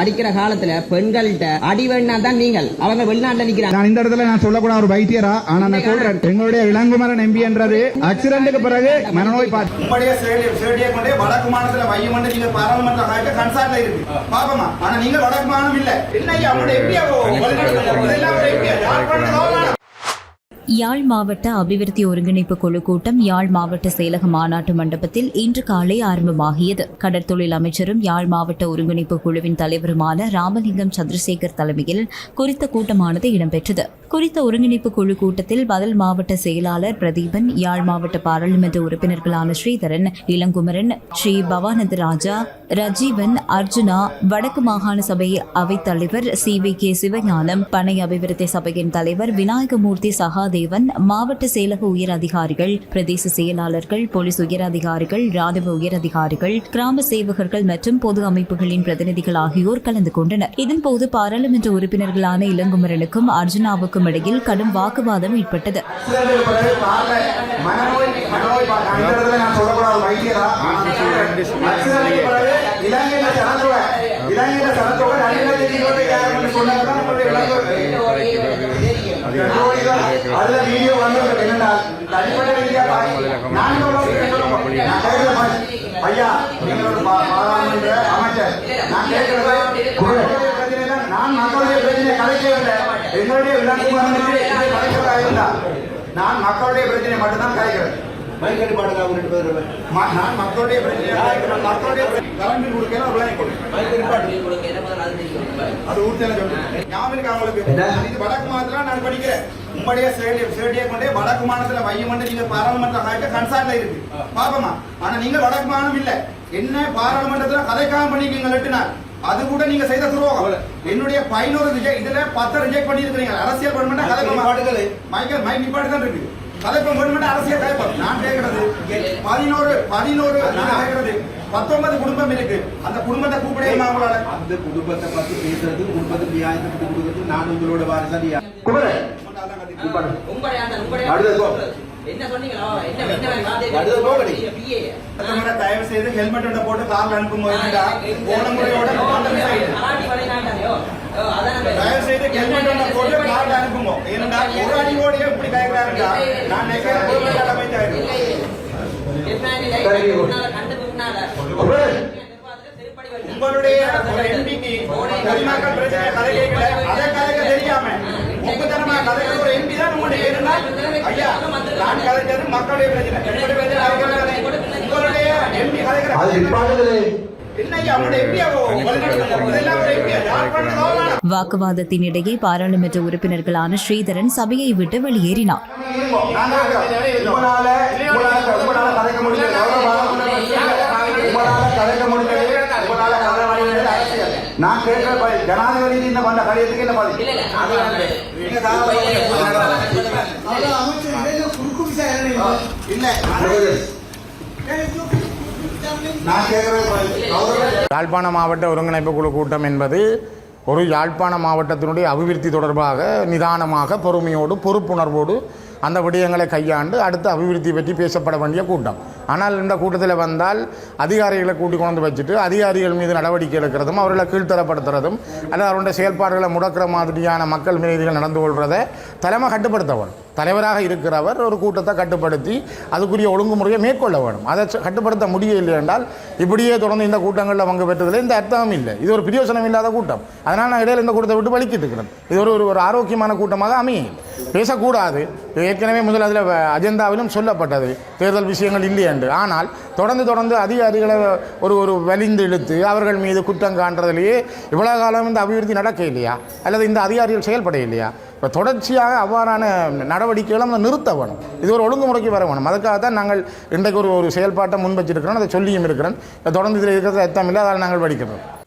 படிக்கிற காலத்துல பெண்கள்கிட்ட அடி வேணா தான் நீங்கள். அவங்க வெளிநாட்டுல நிக்கிறாங்க. நான் இந்த இடத்துல நான் சொல்லக்கூடாத ஒரு வைத்தியரா? ஆனா நான் சொல்றேன். எங்களுடைய இளங்குமரன் எம்பி என்றது ஆக்சிடென்ட்டுக்கு பிறகு மனநோய் பார்த்து வடக்கு மாநிலத்துல நீங்க பாராளுமன்ற கன்சார்ட்ல இருக்கு. பாப்பமா? ஆனா நீங்க வடக்கு மாநிலம் இல்ல. என்ன அவங்களுடைய யாழ்ப்பாணத்துல யாழ் மாவட்ட அபிவிருத்தி ஒருங்கிணைப்பு குழு கூட்டம் யாழ் மாவட்ட செயலக மாநாட்டு மண்டபத்தில் இன்று காலை ஆரம்பமாகியது. கடற்தொழில் அமைச்சரும் யாழ் மாவட்ட ஒருங்கிணைப்பு குழுவின் தலைவருமான ராமலிங்கம் சந்திரசேகர் தலைமையில் குறித்த கூட்டமானது இடம்பெற்றது. குறித்த ஒருங்கிணைப்பு குழு கூட்டத்தில் பதில் மாவட்ட செயலாளர் பிரதீபன் யாழ் மாவட்ட பாராளுமன்ற உறுப்பினர்களான ஸ்ரீதரன் இளங்குமரன் ஸ்ரீ பவானந்த ராஜா ரஜீவன் அர்ஜுனா வடக்கு மாகாண சபை அவைத்தலைவர் சி வி கே சிவஞானம் பனை அபிவிருத்தி சபையின் தலைவர் விநாயகமூர்த்தி சகாதேவன் மாவட்ட செயலக உயர் அதிகாரிகள் பிரதேச செயலாளர்கள் போலீஸ் உயர் அதிகாரிகள் ராணுவ உயர் அதிகாரிகள் கிராம சேவகர்கள் மற்றும் பொது அமைப்புகளின் பிரதிநிதிகள் ஆகியோர் கலந்து கொண்டனர். இதன்போது பாராளுமன்ற உறுப்பினர்களான இளங்குமரனுக்கும் அர்ஜுனாவுக்கும் இடையில் கடும் வாக்குவாதம் ஏற்பட்டது. அதுல வீடியோ வந்து தனிப்பட்ட ரீதியா நான் ஐயா பாராளுமன்ற அமைச்சர் நான் கேட்கிறது நான் மக்களுடைய பிரச்சனை கலைக்கவில்லை கலைக்கிறதா இருந்தா நான் மக்களுடைய பிரச்சனை மட்டும்தான் கலைக்கிறேன். மைக்கடி பாடுங்க அவங்க நான் மக்களுடைய பிரச்சனை மக்களுடைய கொடுக்கல மைக்கடி அது சொல்லுங்க. ஞாபகம் இருக்கா உங்களுக்கு இது வடக்கு மாநிலத்துல நான் படிக்கிறேன். உங்களுடைய கொண்டே வடக்கு மாநிலத்துல வையம் வந்து நீங்க பாராளுமன்ற காய்க்க கன்சார்ட்ல இருக்கு. பாப்பமா? ஆனா நீங்க வடக்கு மாநிலம் இல்ல. என்ன பாராளுமன்றத்துல கதைக்காம பண்ணிக்கீங்க லெட்டினார். அது கூட நீங்க செய்த துரோகம். என்னுடைய பதினோரு ரிஜெக்ட் இதுல பத்து ரிஜெக்ட் பண்ணிருக்கீங்க அரசியல் கவர்மெண்ட் கதை மைக்கேல் மைக் நிப்பாட்டு தான் இருக்கு. கதைப்பம் கவர்மெண்ட் அரசியல் கதைப்பம் நான் கேட்கறது பதினோரு பதினோரு நான் கேட்கறது. பத்தொன்பது குடும்பம் இருக்கு. அந்த குடும்பத்தை கூப்பிடவே அவங்களால அந்த குடும்பத்தை பத்தி பேசுறது குடும்பத்துக்கு நியாயத்தை பத்தி கொடுக்கறது நான் உங்களோட வாரிசா குமரே அடுத்தது போ. என்ன சொன்னீங்களோ? என்ன என்ன அடுத்தது போகடி. அடுத்த முறை தயவு செய்து ஹெல்மெட் ஒன்றை போட்டு கார்ல அனுப்பும் போது போன முறையோட contact ஆயிடுச்சு. தயவு செய்து ஹெல்மெட் ஒன்றை போட்டு கார்ல அனுப்புங்க. ஏன்னா ஒரு அடியோடய இப்படி கேட்கிறாருடா நான் நினைக்கிறேன் பொதுமக்கள் அமைச்சாரு உங்களுடைய எம்பிக்கு பொதுமக்கள் பிரச்சனை கதை கேட்கல. அதை கதைக்க தெரியாம முப்பத்தனமா கதைக்கிற ஒரு எம்பி தான் உங்களுடைய இருந்தால் ஐயா நான் கதைக்கிறது மக்களுடைய பிரச்சனை. என்னுடைய பிரச்சனை கதைக்கிறது. உங்களுடைய எம்பி கதைக்கிற என்ன ஐயா உங்களுடைய எம்பி இதெல்லாம் ஒரு எம்பி யார் வாக்குவாதத்தினிடையே பாராளுமன்ற உறுப்பினர்களான ஸ்ரீதரன் சபையை விட்டு வெளியேறினார். நான் கேட்கிற பதில் ஜனாதிபதி இந்த பண்ண கடிதத்துக்கு என்ன பதில் நீங்க தாராளமா இல்ல நான் கேட்கிற பதில் அவர்கள் யாழ்ப்பாண மாவட்ட ஒருங்கிணைப்பு குழு கூட்டம் என்பது ஒரு யாழ்ப்பாண மாவட்டத்தினுடைய அபிவிருத்தி தொடர்பாக நிதானமாக பொறுமையோடு பொறுப்புணர்வோடு அந்த விடயங்களை கையாண்டு அடுத்த அபிவிருத்தி பற்றி பேசப்பட வேண்டிய கூட்டம். ஆனால் இந்த கூட்டத்தில் வந்தால் அதிகாரிகளை கூட்டி கொண்டு வச்சுட்டு அதிகாரிகள் மீது நடவடிக்கை எடுக்கிறதும் அவர்களை கீழ்த்தரப்படுத்துறதும் அல்லது அவருடைய செயல்பாடுகளை முடக்கிற மாதிரியான மக்கள் மீதிகள் நடந்து கொள்வதை தலைமை கட்டுப்படுத்த வேணும். தலைவராக இருக்கிறவர் ஒரு கூட்டத்தை கட்டுப்படுத்தி அதுக்குரிய ஒழுங்குமுறையை மேற்கொள்ள வேணும். அதை கட்டுப்படுத்த முடியவில்லை என்றால் இப்படியே தொடர்ந்து இந்த கூட்டங்களில் பங்கு பெற்றதில் இந்த அர்த்தமும் இல்லை. இது ஒரு பிரயோசனம் இல்லாத கூட்டம். அதனால் நான் இடையில இந்த கூட்டத்தை விட்டு வலிக்கிட்டு இருக்கிறேன். இது ஒரு ஒரு ஆரோக்கியமான கூட்டமாக அமையும். பேசக்கூடாது. ஏற்கனவே முதல் அதில் அஜெண்டாவிலும் சொல்லப்பட்டது. தேர்தல் விஷயங்கள் இல்லை என்று ஆனால் தொடர்ந்து தொடர்ந்து அதிகாரிகளை ஒரு ஒரு வலிந்து இழுத்து அவர்கள் மீது குற்றம் காண்றதுலேயே இவ்வளோ காலம் இந்த அபிவிருத்தி நடக்க இல்லையா? அல்லது இந்த அதிகாரிகள் செயல்பட இல்லையா? இப்போ தொடர்ச்சியாக அவ்வாறான நடவடிக்கைகளை நம்ம நிறுத்த வேணும். இது ஒரு ஒழுங்குமுறைக்கு வர வேணும். அதுக்காக தான் நாங்கள் இன்றைக்கு ஒரு ஒரு செயல்பாட்டை முன் வச்சிருக்கிறோம் அதை சொல்லியும் இருக்கிறோம். தொடர்ந்து இதில் இருக்கிறது அர்த்தம் இல்லை அதால் நாங்கள் படிக்கிறோம்